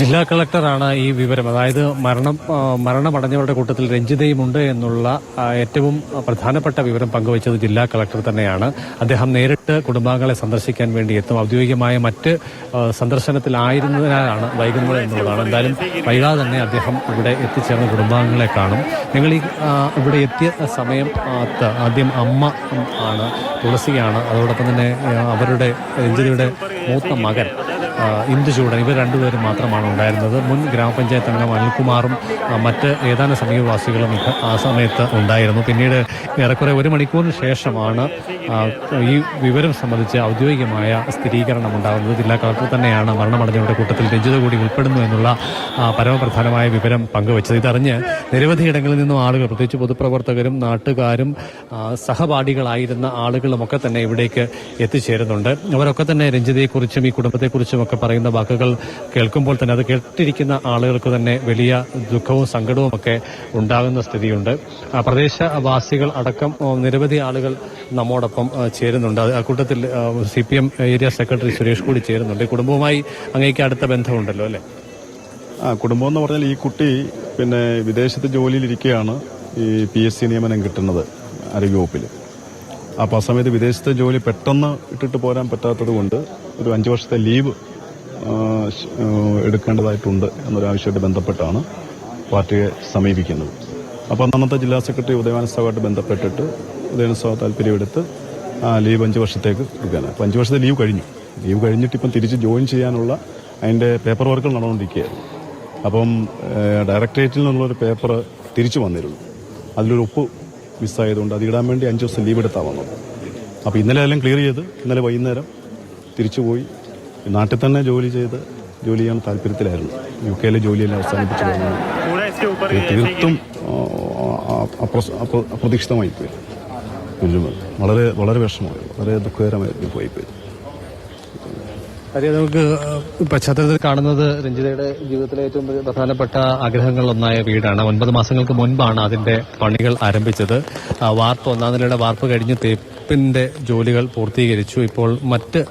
ജില്ലാ കളക്ടറാണ് ഈ വിവരം. അതായത് മരണം മരണമടഞ്ഞവരുടെ കൂട്ടത്തിൽ രഞ്ജിതയും ഉണ്ട് എന്നുള്ള ഏറ്റവും പ്രധാനപ്പെട്ട വിവരം പങ്കുവച്ചത് ജില്ലാ കളക്ടർ തന്നെയാണ്. അദ്ദേഹം നേരിട്ട് കുടുംബാംഗങ്ങളെ സന്ദർശിക്കാൻ വേണ്ടി എത്തും. ഔദ്യോഗികമായ മറ്റ് സന്ദർശനത്തിലായിരുന്നതിനാലാണ് വൈകുന്നത് എന്നുള്ളതാണ്. എന്തായാലും വൈകാതെ തന്നെ അദ്ദേഹം ഇവിടെ എത്തിച്ചേർന്ന കുടുംബാംഗങ്ങളെ കാണും. നിങ്ങൾ ഈ ഇവിടെ എത്തിയ സമയം ആദ്യം അമ്മ ആണ് തുളസിയാണ്. അതോടൊപ്പം തന്നെ അവരുടെ രഞ്ജിതയുടെ മൂത്ത മകൻ. ഇന്ദുചൂടൻ ഇവർ രണ്ടുപേരും മാത്രമാണ് ഉണ്ടായിരുന്നത്. മുൻ ഗ്രാമപഞ്ചായത്ത് അംഗം അനിൽകുമാറും മറ്റ് ഏതാനും സമീപവാസികളും ആ സമയത്ത് ഉണ്ടായിരുന്നു. പിന്നീട് ഏറെക്കുറെ ഒരു മണിക്കൂറിന് ശേഷമാണ് ഈ വിവരം സംബന്ധിച്ച് ഔദ്യോഗികമായ സ്ഥിരീകരണം ഉണ്ടാകുന്നത് ജില്ലാ കളക്ടർ തന്നെയാണ്. മരണമടഞ്ഞവരുടെ കൂട്ടത്തിൽ രഞ്ജിത കൂടി ഉൾപ്പെടുന്നു എന്നുള്ള പരമപ്രധാനമായ വിവരം പങ്കുവച്ചത്. ഇതറിഞ്ഞ് നിരവധി ഇടങ്ങളിൽ നിന്നും ആളുകൾ പ്രത്യേകിച്ച് പൊതുപ്രവർത്തകരും നാട്ടുകാരും സഹപാഠികളായിരുന്ന ആളുകളുമൊക്കെ തന്നെ ഇവിടേക്ക് എത്തിച്ചേരുന്നുണ്ട്. അവരൊക്കെ തന്നെ രഞ്ജിതയെക്കുറിച്ചും ഈ കുടുംബത്തെക്കുറിച്ചും ഒക്കെ പറയുന്ന വാക്കുകൾ കേൾക്കുമ്പോൾ തന്നെ അത് കേട്ടിരിക്കുന്ന ആളുകൾക്ക് തന്നെ വലിയ ദുഃഖവും സങ്കടവും ഒക്കെ ഉണ്ടാകുന്ന സ്ഥിതിയുണ്ട്. പ്രദേശവാസികൾ അടക്കം നിരവധി ആളുകൾ നമ്മോടൊപ്പം ആ, ചേരുന്നുണ്ട്. ആ കൂട്ടത്തിൽ C P M area secretary Suresh കൂടി ചേരുന്നുണ്ട്. കുടുംബവുമായി അങ്ങേക്ക് അടുത്ത ബന്ധമുണ്ടല്ലോ അല്ലേ? ആ കുടുംബം എന്ന് പറഞ്ഞാൽ ഈ കുട്ടി പിന്നെ വിദേശത്ത് ജോലിയിലിരിക്കുകയാണ് ഈ പി എസ് സി നിയമനം കിട്ടുന്നത് ആരോഗ്യവകുപ്പിൽ അപ്പോൾ ആ സമയത്ത് വിദേശത്തെ ജോലി പെട്ടെന്ന് ഇട്ടിട്ട് പോരാൻ പറ്റാത്തത് കൊണ്ട് ഒരു അഞ്ച് വർഷത്തെ ലീവ് എടുക്കേണ്ടതായിട്ടുണ്ട് എന്നൊരാവശ്യമായിട്ട് ബന്ധപ്പെട്ടാണ് പാർട്ടിയെ സമീപിക്കുന്നത്. അപ്പോൾ അന്നത്തെ ജില്ലാ സെക്രട്ടറി ഉദയവാന സഭയായിട്ട് ബന്ധപ്പെട്ടിട്ട് ഉദയവാന താല്പര്യമെടുത്ത് ലീവ് അഞ്ച് വർഷത്തേക്ക് എടുക്കാനാണ് അപ്പോൾ അഞ്ച് വർഷത്തെ ലീവ് കഴിഞ്ഞു. ലീവ് കഴിഞ്ഞിട്ട് ഇപ്പം തിരിച്ച് ജോയിൻ ചെയ്യാനുള്ള അതിന്റെ പേപ്പർ വർക്കുകൾ നടന്നുകൊണ്ടിരിക്കുകയായിരുന്നു. അപ്പം ഡയറക്ടറേറ്റിൽ നിന്നുള്ളൊരു പേപ്പർ തിരിച്ചു വന്നിരുന്നു. അതിലൊരു ഒപ്പ് മിസ്സായതുകൊണ്ട് അത് ഇടാൻ വേണ്ടി അഞ്ച് ദിവസം ലീവ് എടുത്താൽ വന്നത്. അപ്പോൾ ഇന്നലെ എല്ലാം ക്ലിയർ ചെയ്ത് ഇന്നലെ വൈകുന്നേരം തിരിച്ചു പോയി നാട്ടിൽ തന്നെ ജോലി ചെയ്ത് ജോലി ചെയ്യാൻ താല്പര്യത്തിലായിരുന്നു. യു കെയിലെ ജോലിയെല്ലാം അവസാനിപ്പിച്ചു തീർത്തും ആ, ആ, അപ്രതീക്ഷിതമായി പോയി. വളരെ വളരെ വിഷമമായി. വളരെ ദുഃഖകരമായിരുന്നു പോയി അതെ നമുക്ക് പശ്ചാത്തലത്തിൽ കാണുന്നത് രഞ്ജിതയുടെ ജീവിതത്തിലെ ഏറ്റവും പ്രധാനപ്പെട്ട ആഗ്രഹങ്ങളിലൊന്നായ വീടാണ്. ഒൻപത് മാസങ്ങൾക്ക് മുൻപാണ് അതിന്റെ പണികൾ ആരംഭിച്ചത്. വാർപ്പ് ഒന്നാം നിലയുടെ വാർപ്പ് കഴിഞ്ഞ് തേപ്പിന്റെ ജോലികൾ പൂർത്തീകരിച്ചു. ഇപ്പോൾ മറ്റ്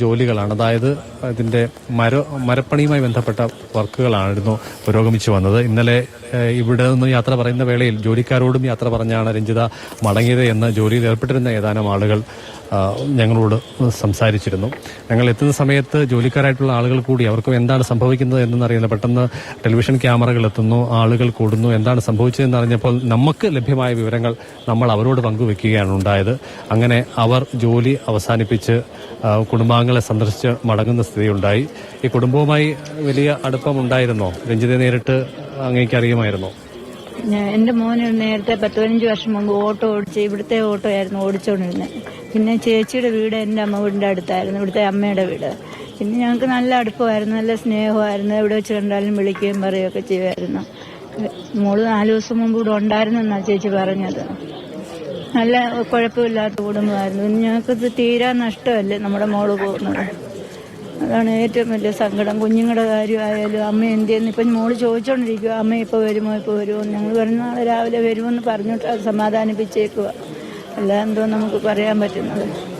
ജോലികളാണ്. അതായത് ഇതിന്റെ മര മരപ്പണിയുമായി ബന്ധപ്പെട്ട വർക്കുകളായിരുന്നു പുരോഗമിച്ചു വന്നത്. ഇന്നലെ ഇവിടെ നിന്ന് യാത്ര പറയുന്ന വേളയിൽ ജോലിക്കാരോടും യാത്ര പറഞ്ഞാണ് രഞ്ജിത മടങ്ങിയത് എന്ന് ജോലിയിൽ ഏർപ്പെട്ടിരുന്ന ഏതാനും ആളുകൾ ഞങ്ങളോട് സംസാരിച്ചിരുന്നു. ഞങ്ങൾ എത്തുന്ന സമയത്ത് ജോലിക്കാരായിട്ടുള്ള ആളുകൾ കൂടി അവർക്കും എന്താണ് സംഭവിക്കുന്നത് എന്നറിയുന്നത് പെട്ടെന്ന് ടെലിവിഷൻ ക്യാമറകൾ എത്തുന്നു ആളുകൾ കൂടുന്നു എന്താണ് സംഭവിച്ചതെന്ന് അറിഞ്ഞപ്പോൾ നമുക്ക് ലഭ്യമായ വിവരങ്ങൾ നമ്മൾ അവരോട് പങ്കുവെക്കുകയാണ് ഉണ്ടായത്. അങ്ങനെ അവർ ജോലി അവസാനിപ്പിച്ച് കുടുംബാംഗങ്ങളെ സന്ദർശിച്ച് മടങ്ങുന്ന സ്ഥിതിയുണ്ടായി. ഈ കുടുംബവുമായി വലിയ അടുപ്പമുണ്ടായിരുന്നോ? രഞ്ജിതെ നേരിട്ട് അങ്ങേക്ക് അറിയുമായിരുന്നോ എന്റെ മോന് നേരത്തെ പത്ത് പതിനഞ്ച് വർഷം മുമ്പ് ഓട്ടോ ഓടിച്ച് ഇവിടുത്തെ ഓട്ടോ ആയിരുന്നു ഓടിച്ചുകൊണ്ടിരുന്നത് പിന്നെ ചേച്ചിയുടെ വീട് എന്റെ അമ്മ വീടിന്റെ അടുത്തായിരുന്നു ഇവിടുത്തെ അമ്മയുടെ വീട്. പിന്നെ ഞങ്ങൾക്ക് നല്ല അടുപ്പമായിരുന്നു നല്ല സ്നേഹമായിരുന്നു. എവിടെ വെച്ച് കണ്ടാലും വിളിക്കുകയും പറയുകയൊക്കെ ചെയ്യുമായിരുന്നു. മോൾ നാല് ദിവസം മുമ്പ് ഇവിടെ ഉണ്ടായിരുന്നെന്നാ ചേച്ചി പറഞ്ഞത്. നല്ല കുഴപ്പമില്ലാത്ത കുടുംബമായിരുന്നു. ഞങ്ങൾക്കിത് തീരാ നഷ്ടമല്ലേ നമ്മുടെ മോൾ പോകുന്നത്? അതാണ് ഏറ്റവും വലിയ സങ്കടം. കുഞ്ഞുങ്ങളുടെ കാര്യമായാലും അമ്മ എന്തെന്ന് ഇപ്പം മോൾ ചോദിച്ചുകൊണ്ടിരിക്കുക അമ്മ ഇപ്പോൾ വരുമോ ഇപ്പോൾ വരുമോ? ഞങ്ങൾ വരുന്ന നാളെ രാവിലെ വരുമെന്ന് പറഞ്ഞിട്ട് സമാധാനിപ്പിച്ചേക്കുക അല്ല എന്തോ നമുക്ക് പറയാൻ പറ്റുന്നത്.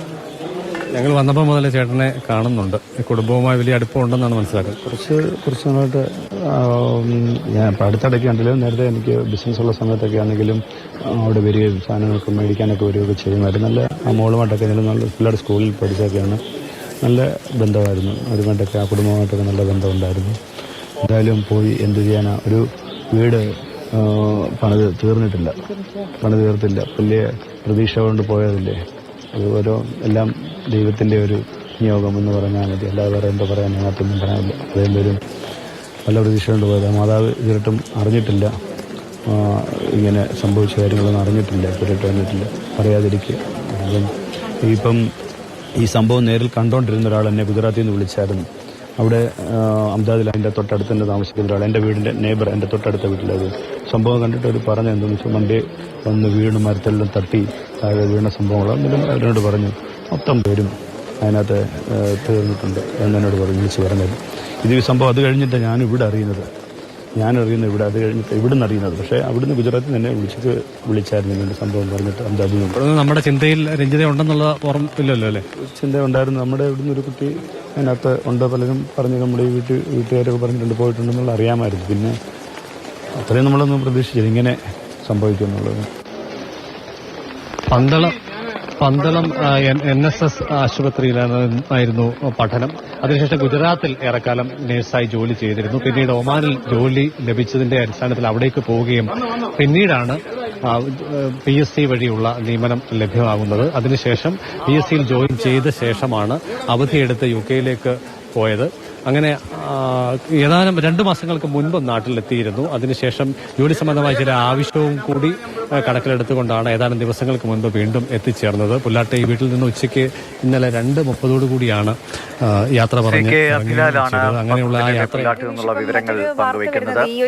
ഞങ്ങൾ വന്നപ്പോൾ മുതലേ ചേട്ടനെ കാണുന്നുണ്ട്. കുടുംബവുമായി വലിയ അടുപ്പമുണ്ടെന്നാണ് മനസ്സിലാക്കുന്നത്. കുറച്ച് കുറച്ച് നാളായിട്ട് ഞാൻ ഇപ്പം അടുത്തിടയ്ക്ക് നേരത്തെ എനിക്ക് ബിസിനസ് ഉള്ള സമയത്തൊക്കെ ആണെങ്കിലും അവിടെ വരികയും സാധനങ്ങളൊക്കെ മേടിക്കാനൊക്കെ വരികയൊക്കെ ചെയ്യുമായിരുന്നു. നല്ല മോളുമായിട്ടൊക്കെ നല്ല പിള്ളേരുടെ സ്കൂളിൽ പഠിച്ചൊക്കെയാണ്. നല്ല ബന്ധമായിരുന്നു. അതുമായിട്ടൊക്കെ ആ കുടുംബമായിട്ടൊക്കെ നല്ല ബന്ധമുണ്ടായിരുന്നു. എന്തായാലും പോയി എന്ത് ചെയ്യാനാ ഒരു വീട് പണിത് തീർന്നിട്ടില്ല. പണിത് തീർത്തില്ല. വലിയ പ്രതീക്ഷ കൊണ്ട് പോയതല്ലേ? അത് ഓരോ എല്ലാം ദൈവത്തിന്റെ ഒരു നിയോഗം എന്ന് പറഞ്ഞാൽ മതി. അല്ലാതെ വേറെ എന്താ പറയാൻ അതിനകത്തൊന്നും പറയാനില്ല. ഒരു നല്ല പ്രതീക്ഷ കൊണ്ട് പോയത് മാതാവ് ഇതിരട്ടും അറിഞ്ഞിട്ടില്ല. ഇങ്ങനെ സംഭവിച്ച കാര്യങ്ങളൊന്നും അറിഞ്ഞിട്ടില്ല. ഇതിരട്ട് വന്നിട്ടില്ല അറിയാതിരിക്കുക അതും ഇപ്പം ഈ സംഭവം നേരിൽ കണ്ടുകൊണ്ടിരുന്ന ഒരാൾ എന്നെ ഗുജറാത്തിൽ നിന്ന് വിളിച്ചായിരുന്നു. അവിടെ അഹമ്മദാബാദിൽ അതിന്റെ തൊട്ടടുത്ത് തന്നെ താമസിക്കുന്ന ഒരാൾ എന്റെ വീടിന്റെ നെയ്ബർ എന്റെ തൊട്ടടുത്ത വീട്ടിലത്. സംഭവം കണ്ടിട്ട് അവർ പറഞ്ഞു എന്താണെന്ന് വെച്ചാൽ വണ്ടി വന്ന് വീണ് മരത്തെല്ലാം തട്ടി താഴെ വീണ സംഭവങ്ങൾ എന്നിട്ടും അവരോട് പറഞ്ഞു. മൊത്തം പേരും അതിനകത്ത് തീർന്നിട്ടുണ്ട് എന്നോട് പറഞ്ഞു വിളിച്ച് പറഞ്ഞത്. ഇത് ഈ സംഭവം അത് കഴിഞ്ഞിട്ട് ഞാൻ ഇവിടെ അറിയുന്നത്. ഞാൻ അറിയുന്നത് ഇവിടെ അത് കഴിഞ്ഞിട്ട് ഇവിടെ നിന്ന് അറിയുന്നത്? പക്ഷേ അവിടുന്ന് ഗുജറാത്തിൽ തന്നെ വിളിച്ചിട്ട് വിളിച്ചായിരുന്നു ഇങ്ങനെ സംഭവം പറഞ്ഞിട്ട് അബുദാബിയിൽ നിന്ന് നമ്മുടെ ചിന്തയിൽ രഞ്ജിത ഉണ്ടെന്നുള്ള ഓർമ്മയില്ലല്ലോ അല്ലേ? ചിന്ത ഉണ്ടായിരുന്നു. നമ്മുടെ ഇവിടുന്ന് ഒരു കുട്ടി അതിനകത്ത് ഉണ്ട് പലരും പറഞ്ഞു നമ്മുടെ ഈ വീട്ടിൽ വീട്ടുകാരൊക്കെ പറഞ്ഞിട്ടുണ്ട് പോയിട്ടുണ്ടെന്നുള്ള അറിയാമായിരുന്നു. പിന്നെ അത്രയും നമ്മളൊന്നും പ്രതീക്ഷിച്ചില്ല ഇങ്ങനെ സംഭവിക്കുന്നുള്ളത് Pandalam Pandalam N S S ആശുപത്രിയിലായിരുന്നു പഠനം. അതിനുശേഷം ഗുജറാത്തിൽ ഏറെക്കാലം നഴ്സായി ജോലി ചെയ്തിരുന്നു. പിന്നീട് ഒമാനിൽ ജോലി ലഭിച്ചതിന്റെ അടിസ്ഥാനത്തിൽ അവിടേക്ക് പോവുകയും പിന്നീടാണ് പി എസ് സി വഴിയുള്ള നിയമനം ലഭ്യമാകുന്നത്. അതിനുശേഷം പി എസ് സിയിൽ ജോയിൻ ചെയ്ത ശേഷമാണ് അവധിയെടുത്ത് യു കെയിലേക്ക് പോയത്. അങ്ങനെ ഏതാനും രണ്ടു മാസങ്ങൾക്ക് മുൻപ് നാട്ടിലെത്തിയിരുന്നു. അതിനുശേഷം ജോലി സംബന്ധമായ ചില ആവശ്യവും കൂടി കണക്കിലെടുത്തുകൊണ്ടാണ് ഏതാനും ദിവസങ്ങൾക്ക് മുൻപ് വീണ്ടും എത്തിച്ചേർന്നത്. പുല്ലാട്ടെ ഈ വീട്ടിൽ നിന്ന് ഉച്ചയ്ക്ക് ഇന്നലെ രണ്ട് മുപ്പതോടു കൂടിയാണ് യാത്ര പറഞ്ഞത് അങ്ങനെയുള്ള ആ യാത്ര വിവരങ്ങൾ പങ്കുവയ്ക്കുന്നത്.